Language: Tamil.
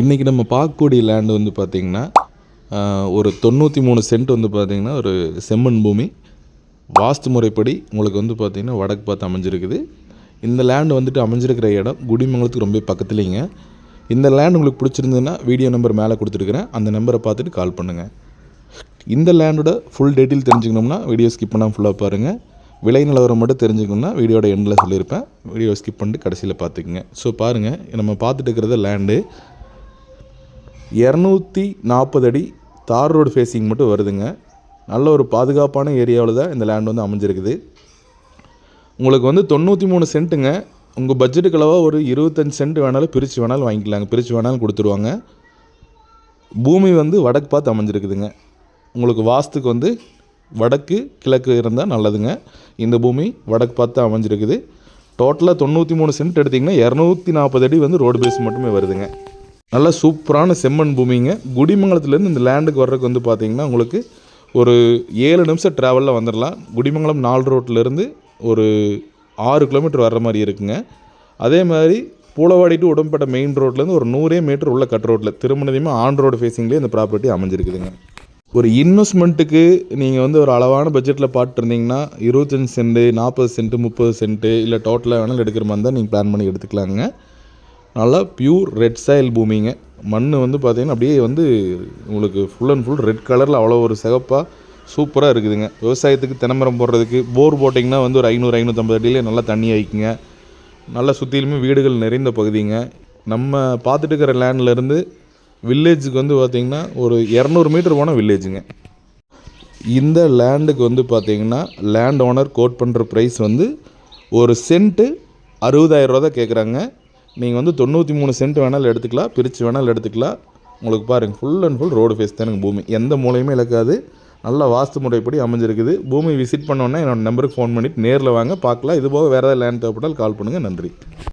இன்றைக்கி நம்ம பார்க்கக்கூடிய லேண்டு வந்து பார்த்திங்கன்னா ஒரு தொண்ணூற்றி மூணு சென்ட் வந்து பார்த்திங்கன்னா ஒரு செம்மண் பூமி. வாஸ்து முறைப்படி உங்களுக்கு வந்து பார்த்திங்கன்னா வடக்கு பார்த்து அமைஞ்சிருக்குது. இந்த லேண்டு வந்துட்டு அமைஞ்சிருக்கிற இடம் குடிமங்கலத்துக்கு ரொம்ப பக்கத்துலேங்க. இந்த லேண்ட் உங்களுக்கு பிடிச்சிருந்ததுன்னா வீடியோ நம்பர் மேலே கொடுத்துருக்குறேன். அந்த நம்பரை பார்த்துட்டு கால் பண்ணுங்கள் இந்த லேண்டோட ஃபுல் டீட்டெயில் தெரிஞ்சுக்கணும்னா வீடியோ ஸ்கிப் பண்ணால் ஃபுல்லாக பாருங்கள் விலை நிலவரம் மட்டும் தெரிஞ்சுக்கணும்னா வீடியோட எண்டில் சொல்லியிருப்பேன். வீடியோ ஸ்கிப் பண்ணிட்டு கடைசியில் பார்த்துக்குங்க. ஸோ பாருங்கள் நம்ம பார்த்துட்டு இருக்கிறது லேண்டு இரநூத்தி நாற்பது அடி தார் ரோடு ஃபேஸிங் மட்டும் வருதுங்க. நல்ல ஒரு பாதுகாப்பான ஏரியாவில் தான் இந்த லேண்ட் வந்து அமைஞ்சிருக்குது. உங்களுக்கு வந்து தொண்ணூற்றி மூணு சென்ட்டுங்க. உங்கள் பட்ஜெட்டுக்கு அளவாக ஒரு இருபத்தஞ்சி சென்ட் வேணாலும் பிரித்து வேணாலும் வாங்கிக்கலாங்க. பிரித்து வேணாலும் கொடுத்துருவாங்க. பூமி வந்து வடக்கு பார்த்து அமைஞ்சிருக்குதுங்க. உங்களுக்கு வாஸ்துக்கு வந்து வடக்கு கிழக்கு இருந்தால் நல்லதுங்க. இந்த பூமி வடக்கு பார்த்து அமைஞ்சிருக்குது. டோட்டலாக தொண்ணூற்றி மூணு சென்ட் எடுத்திங்கன்னா இரநூத்தி நாற்பது அடி வந்து ரோடு பேஸ் மட்டுமே வருதுங்க. நல்ல சூப்பரான செம்மண் பூமிங்க. குடிமங்கலத்துலேருந்து இந்த லேண்டுக்கு வர்றதுக்கு வந்து பார்த்தீங்கன்னா உங்களுக்கு ஒரு ஏழு நிமிஷம் ட்ராவலில் வந்துடலாம் குடிமங்கலம் நாலு ரோட்லேருந்து ஒரு ஆறு கிலோமீட்டர் வர்ற மாதிரி இருக்குங்க. அதே மாதிரி பூலவாடி டு உடம்பேட்டை மெயின் ரோட்லேருந்து ஒரு நூறே மீட்டர் உள்ள கட் ரோட்டில் திருமணத்தையுமே ஆன் ரோடு ஃபேஸிங்லேயே இந்த ப்ராப்பர்ட்டி அமைஞ்சிருக்குதுங்க. ஒரு இன்வெஸ்ட்மெண்ட்டுக்கு நீங்கள் வந்து ஒரு அளவான பட்ஜெட்டில் பார்த்துருந்தீங்கன்னா இருபத்தஞ்சி சென்ட்டு நாற்பது சென்ட்டு முப்பது சென்ட்டு இல்லை டோட்டலாக வேணாலும் எடுக்கிற மாதிரி தான் நீங்கள் பிளான் பண்ணி எடுத்துக்கலாங்க. நல்லா பியூர் ரெட் சாயில் பூமிங்க. மண் வந்து பார்த்தீங்கன்னா அப்படியே வந்து உங்களுக்கு ஃபுல் அண்ட் ஃபுல் ரெட் கலரில் அவ்வளோ ஒரு சிகப்பாக சூப்பராக இருக்குதுங்க. விவசாயத்துக்கு தென்னமரம் போடுறதுக்கு போர் போட்டிங்கன்னா வந்து ஒரு ஐநூறு ஐநூற்றம்பது அடியிலே நல்லா தண்ணி ஆயிக்குங்க. நல்லா சுற்றிலுமே வீடுகள் நிறைந்த பகுதிங்க. நம்ம பார்த்துட்டு இருக்கிற லேண்ட்லேருந்து வில்லேஜுக்கு வந்து பார்த்திங்கன்னா ஒரு இரநூறு மீட்டர் போனால் வில்லேஜுங்க இந்த லேண்டுக்கு வந்து பார்த்திங்கன்னா லேண்ட் ஓனர் கோட் பண்ணுற ப்ரைஸ் வந்து ஒரு சென்ட்டு அறுபதாயிரரூவா தான் கேட்குறாங்க நீங்கள் வந்து தொண்ணூற்றி மூணு சென்ட் வேணாலும் எடுத்துக்கலாம் பிரித்து வேணாலும் எடுத்துக்கலாம். உங்களுக்கு பாருங்கள் full and full road face தானுங்க பூமி. எந்த மூலையுமே இழக்காது. நல்ல வாஸ்து முறைப்படி அமைஞ்சிருக்குது. பூமி விசிட் பண்ணோன்னே என்னோடய நம்பருக்கு ஃபோன் பண்ணிவிட்டு நேரில் வாங்க பார்க்கலாம். இது போக வேறு ஏதாவது லேண்ட் தேவைப்பட்டால் கால் பண்ணுங்கள் நன்றி.